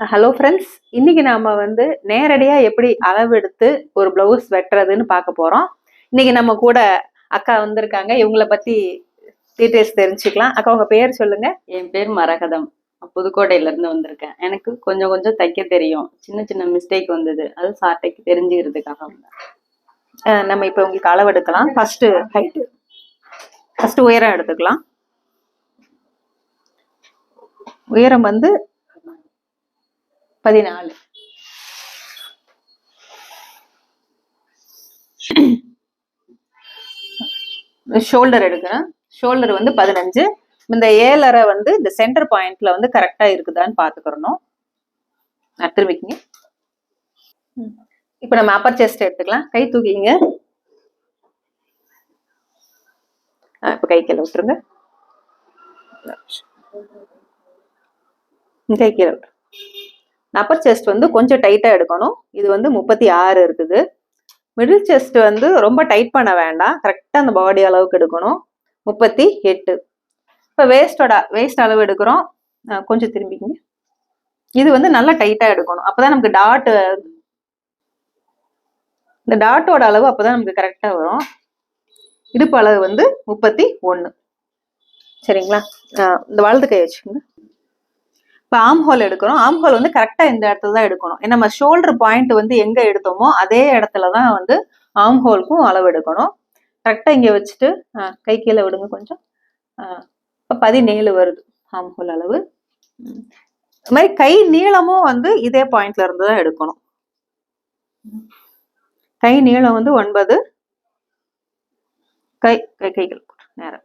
Hello friends இன்னைக்கு நாம வந்து நேரடியா எப்படி அளவெடுத்து ஒரு பிளவுஸ் வெட்டுறதுன்னு பார்க்க போறோம். இன்னைக்கு நம்ம கூட அக்கா வந்திருக்காங்க. இவங்கள பத்தி டீட்டெயில்ஸ் தெரிஞ்சுக்கலாம். அக்கா உங்க பேர் சொல்லுங்க. என் பேர் மரகதம். நான் புதுக்கோட்டையில இருந்து வந்திருக்கேன். எனக்கு கொஞ்சம் கொஞ்சம் தைக்க தெரியும். சின்ன சின்ன மிஸ்டேக் வந்தது. அது சாட்டைக்கு தெரிஞ்சுக்கிறதுக்காக வந்தேன். நம்ம இப்போ உங்களுக்கு அளவெடுக்கலாம். ஃபர்ஸ்ட் ஹைட் ஃபர்ஸ்ட் உயரம் எடுத்துக்கலாம். உயரம் வந்து பதினாலு. ஷோல்டர் எடுக்கிறேன். ஷோல்டர் வந்து பதினஞ்சு. இந்த ஏழரை வந்து இந்த சென்டர் பாயிண்ட்ல வந்து கரெக்டா இருக்குதான்னு பாத்துக்கிறணும் திரும்பிக்கிங்க. இப்போ நம்ம அப்பர் செஸ்ட் எடுத்துக்கலாம். கை தூக்கிங்க இப்போ கை கீழே விட்டுருங்க. கை கீழே விட்டுருங்க அப்பர் செஸ்ட் வந்து கொஞ்சம் டைட்டாக எடுக்கணும். இது வந்து முப்பத்தி ஆறு இருக்குது. மிடில் செஸ்ட் வந்து ரொம்ப டைட் பண்ண வேண்டாம். கரெக்டாக அந்த பாடி அளவுக்கு எடுக்கணும். முப்பத்தி எட்டு. இப்போ வேஸ்டோட வேஸ்ட் அளவு எடுக்கிறோம். கொஞ்சம் திரும்பிக்கிங்க. இது வந்து நல்லா டைட்டாக எடுக்கணும். அப்போ தான் நமக்கு டாட்டு இந்த டாட்டோட அளவு அப்போ தான் நமக்கு கரெக்டாக வரும். இடுப்பு அளவு வந்து முப்பத்தி ஒன்று சரிங்களா? இந்த வலது கை வச்சுக்கோங்க. இப்போ ஆம் ஹோல் எடுக்கிறோம். ஆம் ஹோல் வந்து கரெக்டாக இந்த இடத்துல தான் எடுக்கணும். ஏன்னா நம்ம ஷோல்டர் பாயிண்ட் வந்து எங்கே எடுத்தோமோ அதே இடத்துல தான் வந்து ஆம் ஹோலுக்கும் அளவு எடுக்கணும். கரெக்டாக இங்கே வச்சுட்டு கை கீழே விடுங்க கொஞ்சம். இப்போ பதினேழு வருது ஆம் ஹோல் அளவு. இது மாதிரி கை நீளமும் வந்து இதே பாயிண்ட்ல இருந்து தான் எடுக்கணும். கை நீளம் வந்து ஒன்பது. கை கை கைகள் நேரம்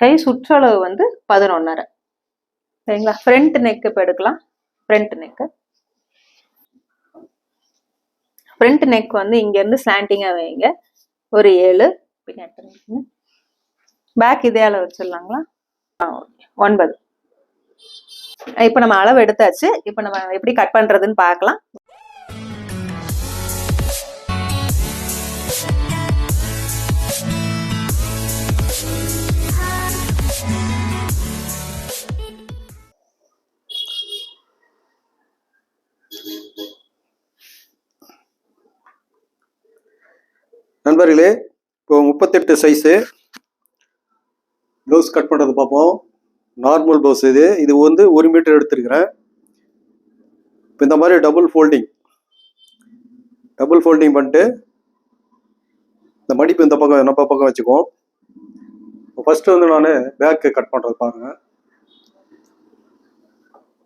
கை சுற்றளவு வந்து பதினொன்னரை. சரிங்களா? ஃப்ரண்ட் நெக் இப்போ எடுக்கலாம். ஃப்ரண்ட் நெக்கு ஃப்ரண்ட் நெக் வந்து இங்கேருந்து ஸ்லாண்டிங்காக வைங்க. ஒரு ஏழு. பின்னாடி பேக் இதே அளவு வச்சிடலாங்களா? ஆ ஓகே ஒன்பது. இப்போ நம்ம அளவு எடுத்தாச்சு. இப்போ நம்ம எப்படி கட் பண்ணுறதுன்னு பார்க்கலாம். நண்பர்களே இப்போ முப்பத்தெட்டு சைஸு ப்ளவுஸ் கட் பண்ணுறது பார்ப்போம். நார்மல் ப்ளவுஸ் இது. இது வந்து ஒரு மீட்டர் எடுத்துருக்கிறேன். இப்போ இந்த மாதிரி டபுள் ஃபோல்டிங் டபுள் ஃபோல்டிங் பண்ணிட்டு இந்த மடிப்பு இந்த பக்கம் நம்ம பக்கம் வச்சுக்குவோம். ஃபஸ்ட்டு வந்து நான் பேக்கு கட் பண்ணுறது பாருங்கள்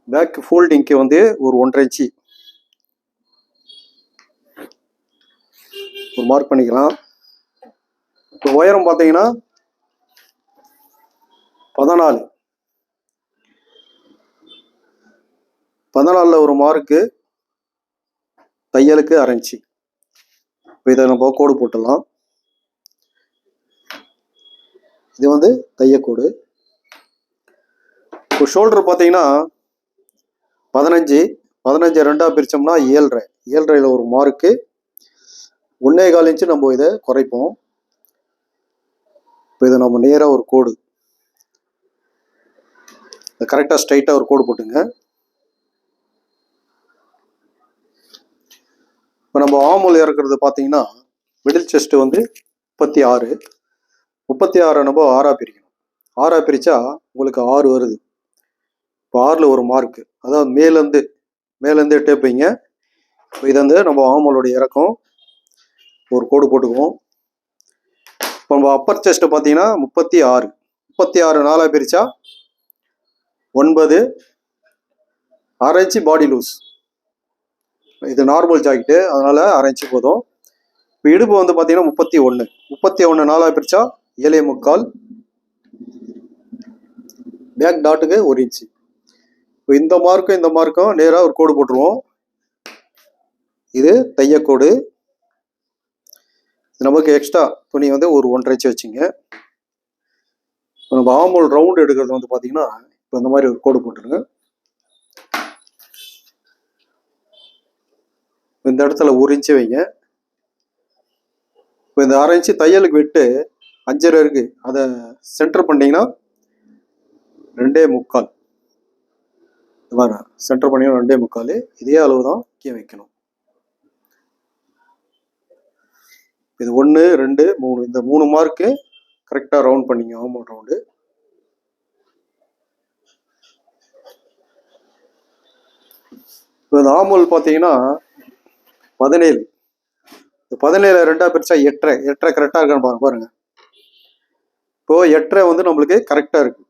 பேக் ஃபோல்டிங்க்கு வந்து ஒரு ஒன்றரை இன்ச்சு ஒரு மார்க் பண்ணிக்கலாம். இப்போ உயரம் பார்த்தீங்கன்னா பதினாலு. பதினாலில் ஒரு மார்க்கு தையலுக்கு அரைஞ்சி. இப்போ இதை நம்ம கோடு போட்டுடலாம். இது வந்து தையக்கோடு இப்போ ஷோல்டர் பார்த்தீங்கன்னா பதினஞ்சு. பதினஞ்சு ரெண்டாக பிரித்தோம்னா ஏழ்ரை. ஏழ்ரையில் ஒரு மார்க்கு ஒன்னே கால் இன்ச்சு நம்ம இதை குறைப்போம். இப்போ இதை நம்ம நேராக ஒரு கோடு. கரெக்டாக ஸ்ட்ரைட்டாக ஒரு கோடு போட்டுங்க. இப்போ நம்ம ஆமூல் இறக்குறது பார்த்தீங்கன்னா மிடில் செஸ்ட்டு வந்து முப்பத்தி ஆறு. முப்பத்தி ஆறை நம்ம ஆறாக பிரிக்கணும். ஆறாக பிரித்தா உங்களுக்கு ஆறு வருது. இப்போ ஆறில் ஒரு மார்க்கு அதாவது மேலேருந்து மேலேருந்து டேப் வைங்க. இப்போ இதை வந்து நம்ம ஆமூலோட இறக்கம் ஒரு கோடு போட்டுக்குவோம். இப்போ நம்ம அப்பர் செஸ்ட்டை பார்த்தீங்கன்னா முப்பத்தி ஆறு. முப்பத்தி ஆறு நாலாக பிரித்தா ஒன்பது. அரைஞ்சி பாடி லூஸ் இது நார்மல் ஜாக்கெட்டு அதனால் அரைஞ்சி போதும். இப்போ இடுப்பு வந்து பார்த்தீங்கன்னா முப்பத்தி ஒன்று முப்பத்தி ஒன்று நாலாக பிரித்தா ஏழை முக்கால். பேக் டாட்டுக்கு ஒரு இன்ச்சு இப்போ இந்த மார்க்கும் இந்த மார்க்கும் நேராக ஒரு கோடு போட்டுருவோம். இது தையக்கோடு. நமக்கு எக்ஸ்ட்ரா துணி வந்து ஒரு ஒன்றரை இன்ச்சு வச்சுங்க. இப்போ நம்ம ஆமூல் ரவுண்ட் எடுக்கிறது வந்து பார்த்தீங்கன்னா இப்போ இந்த மாதிரி ஒரு கோடு போட்டுருங்க. இந்த இடத்துல ஒரு இன்ச்சு வைங்க. இப்போ இந்த அரை இன்ச்சு தையலுக்கு விட்டு அஞ்சரை இருக்கு அதை சென்டர் பண்ணிங்கன்னா ரெண்டே முக்கால். பாருங்க சென்டர் பண்ணிங்கன்னா ரெண்டே முக்கால். இதே அளவு தான் கீழே வைக்கணும். இது ஒன்று ரெண்டு மூணு. இந்த மூணு மார்க்கு கரெக்டாக ரவுண்ட் பண்ணிங்க ஆமாம் ரவுண்டு இப்போ இந்த ஆமூல் பார்த்தீங்கன்னா பதினேழு. இந்த பதினேழு ரெண்டாக பிரிச்சா எட்டரை. எட்டரை கரெக்டாக இருக்கான்னு பாருங்க பாருங்க. இப்போ எட்டரை வந்து நம்மளுக்கு கரெக்டாக இருக்கு.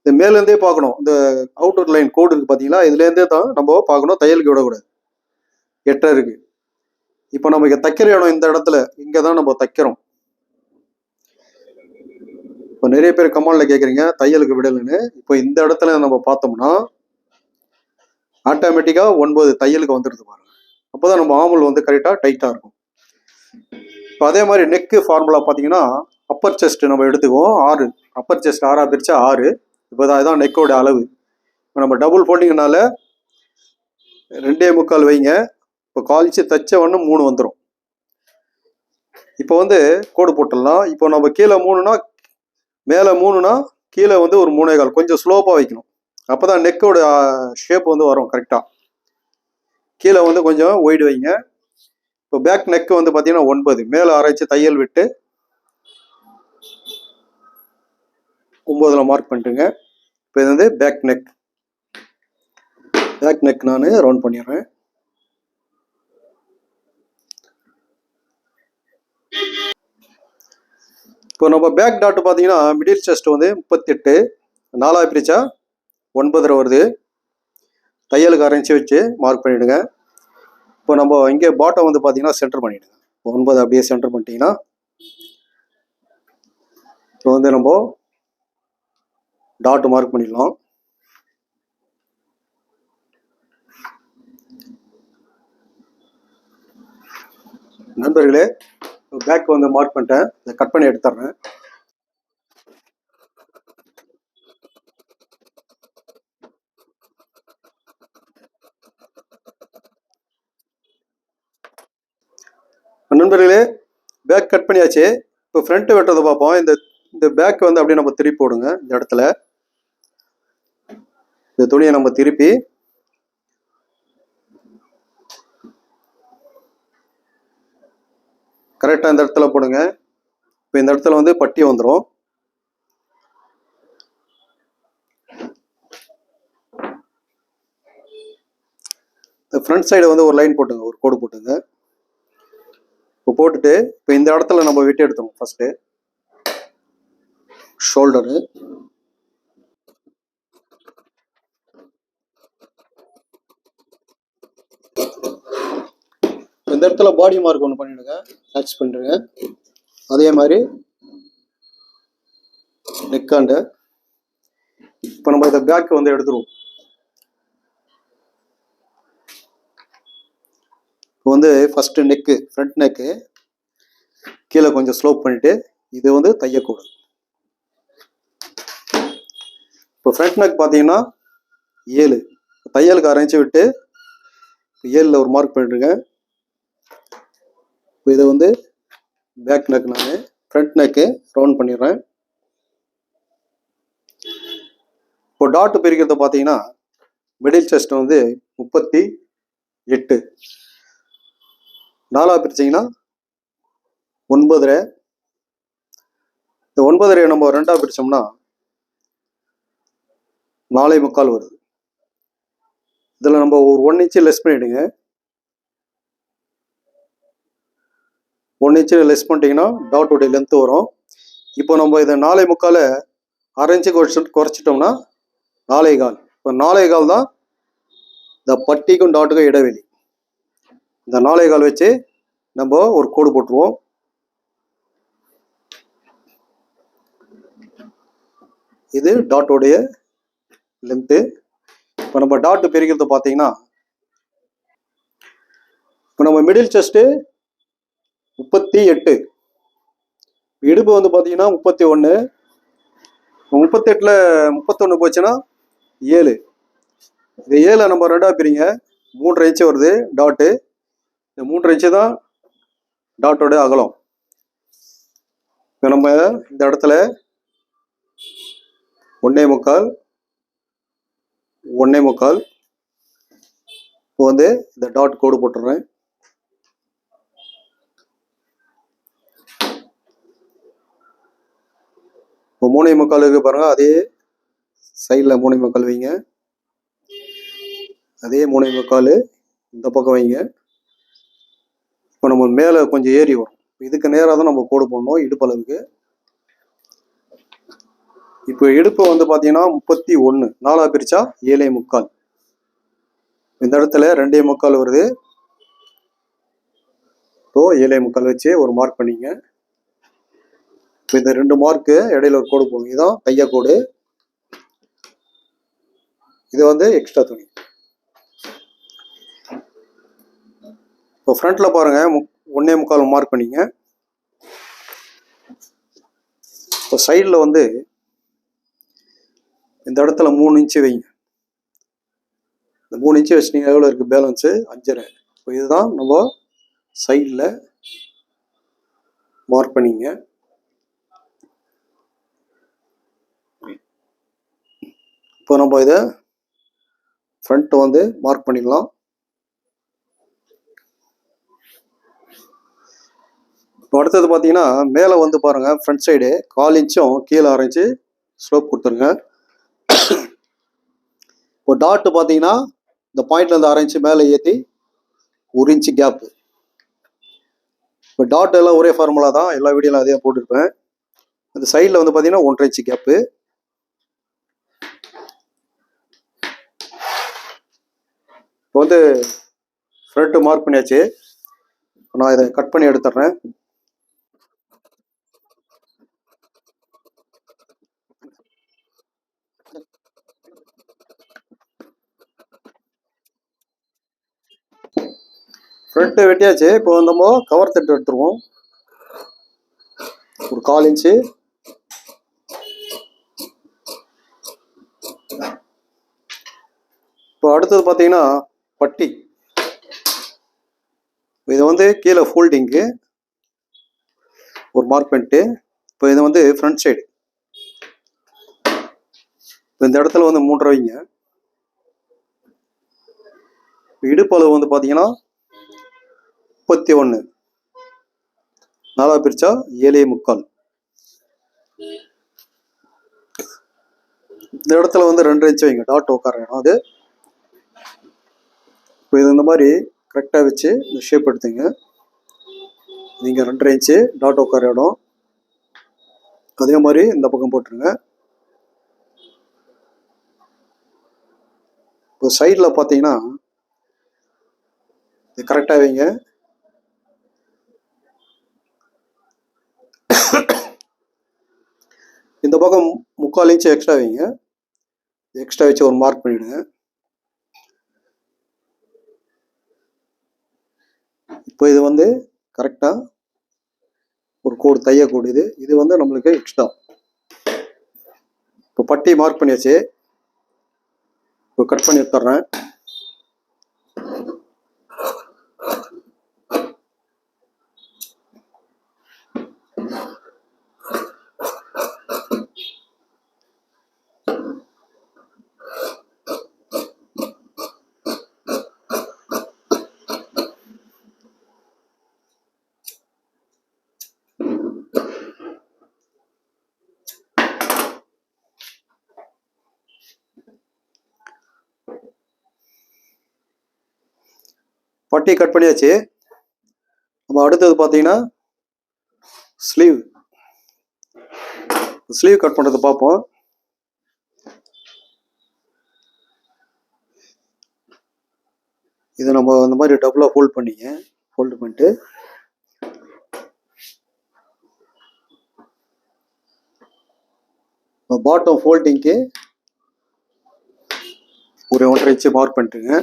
இந்த மேலேருந்தே பார்க்கணும். இந்த அவுட்டர் லைன் கோடு இருக்கு பார்த்தீங்களா இதுலேருந்தே தான் நம்ம பார்க்கணும். தையலுக்கு விடக்கூடாது. எட்டரை இருக்குது இப்போ நம்ம இங்க தைக்கிற இடம் இந்த இடத்துல இங்கே தான் நம்ம தைக்கிறோம். இப்போ நிறைய பேர் கமாண்டில் கேட்குறீங்க தையலுக்கு விடலைன்னு. இப்போ இந்த இடத்துல நம்ம பார்த்தோம்னா ஆட்டோமேட்டிக்காக ஒன்பது தையலுக்கு வந்துடுது பாருங்க. அப்போதான் நம்ம ஆமல் வந்து கரெக்டாக டைட்டாக இருக்கும். இப்போ அதே மாதிரி நெக்கு ஃபார்முலா பார்த்தீங்கன்னா அப்பர் செஸ்ட் நம்ம எடுத்துக்குவோம் ஆறு. அப்பர் செஸ்ட் ஆறா பிரிச்சா ஆறு. இப்போ தான் இதான் நெக்கோட அளவு. இப்போ நம்ம டபுள் போட்டிங்கனால ரெண்டே முக்கால் வைங்க. இப்போ காலிச்சு தச்ச ஒன்று மூணு வந்துடும் இப்போ வந்து கோடு போட்டுடலாம். இப்போ நம்ம கீழே மூணுனா மேலே மூணுனா கீழே வந்து ஒரு மூணே கால். கொஞ்சம் ஸ்லோப்பாக வைக்கணும். அப்போ தான் நெக்கோட ஷேப் வந்து வரும் கரெக்டாக கீழே வந்து கொஞ்சம் ஒய்டு வைங்க. இப்போ பேக் நெக் வந்து பார்த்தீங்கன்னா ஒன்பது. மேலே ஆராய்ச்சி தையல் விட்டு ஒம்போதில் மார்க் பண்ணிட்டுங்க இப்போ இது வந்து பேக் நெக் பேக் நெக் நான் ரவுண்ட் பண்ணிடுறேன். இப்போ நம்ம பேக் டாட் பார்த்தீங்கன்னா மிடில் செஸ்ட் வந்து முப்பத்தெட்டு நாலாக பிரிச்சா ஒன்பதரை வருது. தையலுக்கு அரைஞ்சி வச்சு மார்க் பண்ணிவிடுங்க இப்போ நம்ம இங்கே பாட்டம் வந்து பார்த்தீங்கன்னா சென்டர் பண்ணிவிடுங்க ஒன்பது அப்படியே சென்டர் பண்ணிட்டீங்கன்னா இப்போ வந்து நம்ம டாட் மார்க் பண்ணிடலாம். நண்பர்களே பேக் வந்து மார்க் பண்ணிட்டேன். இதை கட் பண்ணி எடுத்துட்றேன் நண்பர்களே பேக் கட் பண்ணியாச்சு. இப்போ ஃப்ரண்ட்டு வெட்டுறதை பார்ப்போம். இந்த இந்த பேக் வந்து அப்படியே நம்ம திருப்பி போடுங்க. இந்த இடத்துல. இந்த துணியை நம்ம திருப்பி கரெக்டாக இந்த இடத்துல போடுங்க. இப்போ இந்த இடத்துல வந்து பட்டி வந்துடும் இந்த ஃப்ரண்ட் சைடு வந்து ஒரு லைன் போட்டுங்க ஒரு கோடு போட்டுங்க. இப்போ போட்டுட்டு இப்போ இந்த இடத்துல நம்ம வெட்டி எடுத்தோம் ஃபஸ்ட்டு ஷோல்டரு இந்த இடத்துல பாடி மார்க் ஒன்று பண்ணிடுங்க. டச் பண்ணிடுங்க. அதே மாதிரி நெக்காண்டு இப்போ நம்ம இதை பேக் வந்து எடுத்துருவோம். இப்போ வந்து ஃபர்ஸ்ட் நெக்கு ஃப்ரண்ட் நெக்கு கீழே கொஞ்சம் ஸ்லோப் பண்ணிட்டு இது வந்து தையக்கூடாது இப்போ ஃப்ரண்ட் நெக் பார்த்தீங்கன்னா ஏழு. தையலுக்கு அரைஞ்சி விட்டு ஏழில் ஒரு மார்க் பண்ணிடுங்க. இப்போ இதை வந்து பேக் நெக் நான் ஃப்ரண்ட் நெக்கு ரவுண்ட் பண்ணிடுறேன். இப்போ டாட் பிரிக்கிறத பார்த்தீங்கன்னா மிடில் செஸ்ட் வந்து முப்பத்தி எட்டு. நாலா பிரிச்சிங்கன்னா ஒன்பதரை. இந்த ஒன்பதரை நம்ம ரெண்டாக பிரித்தோம்னா நாலே முக்கால் வருது. இதில் நம்ம ஒரு ஒன் இன்ச்சு லெஸ் பண்ணிவிடுங்க ஒன் இன்ச்சு லெஸ் பண்ணிட்டீங்கன்னா டாட்டோடைய லென்த் வரும். இப்போ நம்ம இதை நாலே முக்கால் அரை இன்ச்சு குறைச்சி குறைச்சிட்டோம்னா நாலே கால். இப்போ நாலே கால் தான் இந்த பட்டிக்கும் டாட்டுக்கும் இடைவெளி. இந்த நாலே கால் வச்சு நம்ம ஒரு கோடு போட்டுருவோம். இது டாட்டோடைய லென்த்து இப்போ நம்ம டாட் பிரிக்கிறது பார்த்தீங்கன்னா இப்போ நம்ம மிடில் செஸ்ட்டு முப்பத்தி எட்டு. இடுப்பு வந்து பார்த்தீங்கன்னா முப்பத்தி ஒன்று முப்பத்தெட்டில் முப்பத்தொன்று போச்சுன்னா ஏழு. இந்த ஏழை நம்ம ரெண்டாக பிரிங்க. மூன்றரை இன்ச்சு வருது டாட்டு. இந்த மூன்றரை இன்ச்சு தான் டாட்டோட அகலம். இப்போ நம்ம இந்த இடத்துல ஒன்னே முக்கால் ஒன்னே முக்கால். இப்போ வந்து இந்த டாட் கோடு போட்டுறேன் இப்போ மூணே முக்கால் இருக்கு பாருங்க அதே சைடில் மூணே முக்கால் வைங்க. அதே மூணே முக்கால் இந்த பக்கம் வைங்க. இப்போ நம்ம மேலே கொஞ்சம் ஏறி வரும். இதுக்கு நேராக தான் நம்ம கோடு போடணும் இடுப்பளவுக்கு இப்போ இடுப்பு வந்து பார்த்தீங்கன்னா முப்பத்தி ஒன்று நாலா பிரிச்சா ஏழே முக்கால் இந்த இடத்துல ரெண்டே முக்கால் வருது. இப்போ ஏழே முக்கால் வச்சு ஒரு மார்க் பண்ணிங்க. இப்போ இந்த ரெண்டு மார்க்கு இடையில ஒரு கோடு போகும் இதுதான் தைய கோடு. இது வந்து எக்ஸ்ட்ரா துணி. இப்போ ஃப்ரண்ட்ல பாருங்க. ஒன்னே முக்கால் மார்க் பண்ணிங்க. இப்போ சைடில் வந்து இந்த இடத்துல மூணு இன்ச்சு வைங்க. இந்த மூணு இன்ச்சு வச்சிட்டீங்க. எவ்வளோ இருக்குது பேலன்ஸு அஞ்சரை. இப்போ இதுதான் நம்ம சைடில் மார்க் பண்ணிங்க. இப்போ நம்ம இதை ஃப்ரண்ட் வந்து மார்க் பண்ணிக்கலாம். இப்போ அடுத்தது பார்த்தீங்கன்னா மேலே வந்து பாருங்கள் ஃப்ரண்ட் சைடு கால் இன்ச்சும் கீழே அரைஞ்சி ஸ்லோப் கொடுத்துருங்க. இப்போ டாட்டு பார்த்தீங்கன்னா இந்த பாயிண்ட்லேருந்து அரைஞ்சி மேலே ஏற்றி ஒரு இன்ச்சு கேப்பு இப்போ டாட் எல்லாம் ஒரே ஃபார்முலா தான். எல்லா வீடியோலாம் அதே போட்டிருப்பேன். அந்த சைடில் வந்து பார்த்தீங்கன்னா ஒன்றரை இன்ச்சு கேப்பு இப்போ வந்து ஃப்ரண்ட்டு மார்க் பண்ணியாச்சு. நான் இதை கட் பண்ணி எடுத்துடுறேன். ஃப்ரண்ட்டு வெட்டியாச்சு. இப்போ நம்ம கவர் தட்டு எடுத்துருவோம். ஒரு கால் இன்ச்சு இப்போ அடுத்தது பார்த்தீங்கன்னா பட்டி. இது வந்து கீழே ஃபோல்டிங்கு ஒரு மார்க் பண்ணிட்டு இப்போ இது வந்து ஃப்ரண்ட் சைடு இந்த இடத்துல வந்து மூன்றரை வைங்க. இடுப்பளவு வந்து பார்த்தீங்கன்னா முப்பத்தி ஒன்று நாலா பிரிச்சா ஏழே முக்கால். இந்த இடத்துல வந்து ரெண்டு இன்ச் வைங்க. டாட் உட்கார வேணும் அது இப்போ இது இந்த மாதிரி கரெக்டாக வச்சு இந்த ஷேப் எடுத்துங்க. நீங்கள் ரெண்டரை இன்ச்சு டாட் உட்கார இடம். அதே மாதிரி இந்த பக்கம் போட்டுருங்க. இப்போ சைடில் பார்த்தீங்கன்னா இது கரெக்டாக வைங்க. இந்த பக்கம் முக்கால் இன்ச்சு எக்ஸ்ட்ரா வைங்க. எக்ஸ்ட்ரா வச்சு ஒரு மார்க் பண்ணிவிடுங்க இப்போ இது வந்து கரெக்டாக ஒரு கோடு தைய இது இது வந்து நம்மளுக்கு எக்ஸ்ட்ரா இப்போ பட்டி மார்க் பண்ணியாச்சு. இப்போ கட் பண்ணி எடுத்துட்றேன் பட்டி கட் பண்ணியாச்சு. நம்ம அடுத்தது பார்த்தீங்கன்னா ஸ்லீவ் ஸ்லீவ் கட் பண்ணுறது பார்ப்போம். இதை நம்ம இந்த மாதிரி டபுளாக ஃபோல்ட் பண்ணிங்க. ஃபோல்டு பண்ணிட்டு பாட்டம் ஃபோல்டிங்க்கு ஒரு ஒன்றரை இன்ச்சு மார்க் பண்ணிட்டுங்க.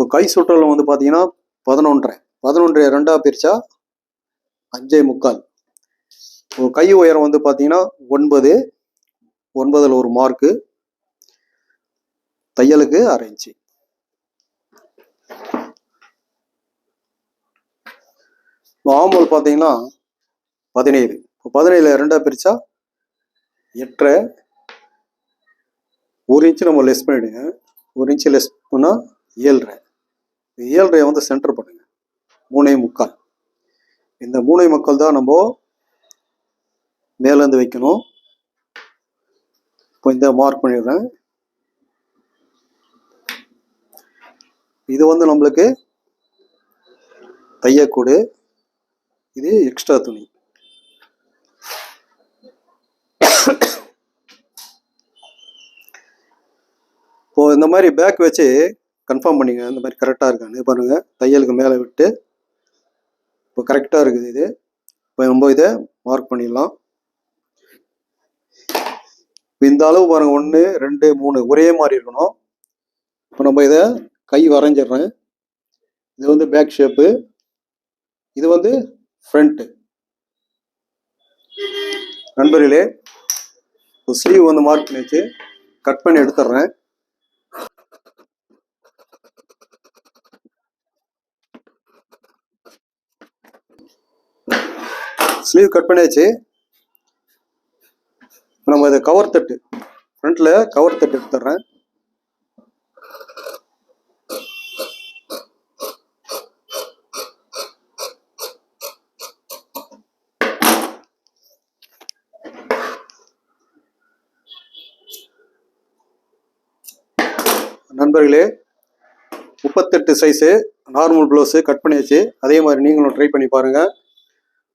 இப்போ கை சுற்றலும் வந்து பார்த்தீங்கன்னா பதினொன்றரை. பதினொன்றரை ரெண்டாக பிரிச்சா அஞ்சே முக்கால். இப்போ கை உயரம் வந்து பார்த்தீங்கன்னா ஒன்பது. ஒன்பதில் ஒரு மார்க்கு தையலுக்கு அரை இன்ச்சு ஆம்பல் பார்த்தீங்கன்னா பதினேழு. இப்போ பதினேழு ரெண்டாக பிரிச்சா எட்டரை. ஒரு இன்ச்சு நம்ம லெஸ் பண்ணிவிடுங்க ஒரு இன்ச்சு லெஸ் பண்ணால் ஏழ்ரை. ஏழ்ரையை வந்து சென்டர் பண்ணுங்க. மூணே முக்கால். இந்த மூணை முக்கால் தான் நம்ம மேலேருந்து வைக்கணும். இப்போ இந்த மார்க் பண்ணிடுறேன். இது வந்து நம்மளுக்கு தையக்கூடு. இது எக்ஸ்ட்ரா துணி. இப்போ இந்த மாதிரி பேக் வச்சு கன்ஃபார்ம் பண்ணிங்க இந்த மாதிரி கரெக்டாக இருக்கான்னு. பாருங்கள் தையலுக்கு மேலே விட்டு இப்போ கரெக்டாக இருக்குது இது. இப்போ நம்ம இதை மார்க் பண்ணிடலாம். இப்போ இந்த அளவு பாருங்கள் ஒன்று ரெண்டு மூணு ஒரே மாதிரி இருக்கணும். இப்போ நம்ம இதை கை வரைஞ்சிடுறேன். இது வந்து பேக் ஷேப்பு இது வந்து ஃப்ரண்ட்டு நண்பர்களே ஸ்லீவ் வந்து மார்க் பண்ணி வச்சு கட் பண்ணி எடுத்துடுறேன். ஸ்லீவ் கட் பண்ணியாச்சு. நம்ம இதை கவர் தட்டு. ஃப்ரண்ட்ல கவர் தட்டு எடுத்துடுறேன் நண்பர்களே முப்பத்தெட்டு சைஸு நார்மல் ப்ளவுஸு கட் பண்ணியாச்சு. அதே மாதிரி நீங்களும் ட்ரை பண்ணி பாருங்கள்